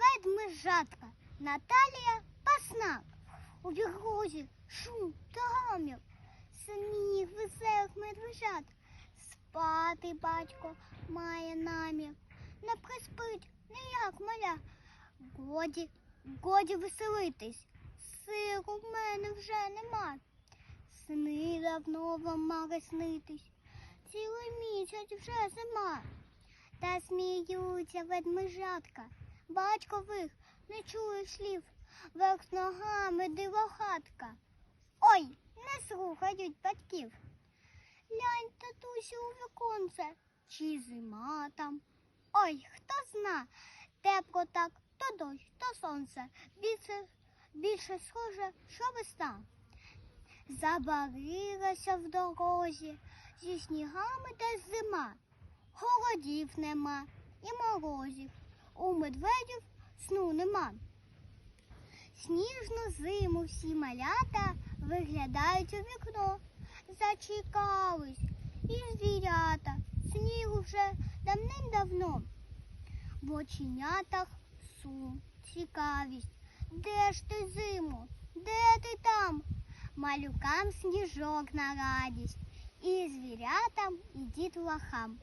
ведмежатка Наталія Паснак. У вігрозі шум та гамір, сміх веселих медвежат. Спати батько має намір, не приспить ніяк маля. Годі, годі веселитись, сиру в мене вже нема. Сни давно вам мали снитись, цілий місяць вже зима. Та сміються ведмежатка, батькових не чує слів, верх ногами дивохатка. Ой, не слухають батьків. Глянь, татусю, у віконце, чи зима там. Ой, хто зна, тепло так, то дощ, то сонце, більше, більше схоже, що весна. Забарилася в дорозі, зі снігами десь зима. Холодів нема і морозів. У медведів сну нема. Сніжну зиму всі малята виглядають у вікно. Зачекались і звірята, снігу вже давним-давно. В оченятах сум, цікавість. Де ж ти зиму? Де ти там? Малюкам сніжок на радість, і звірятам, і дітлахам.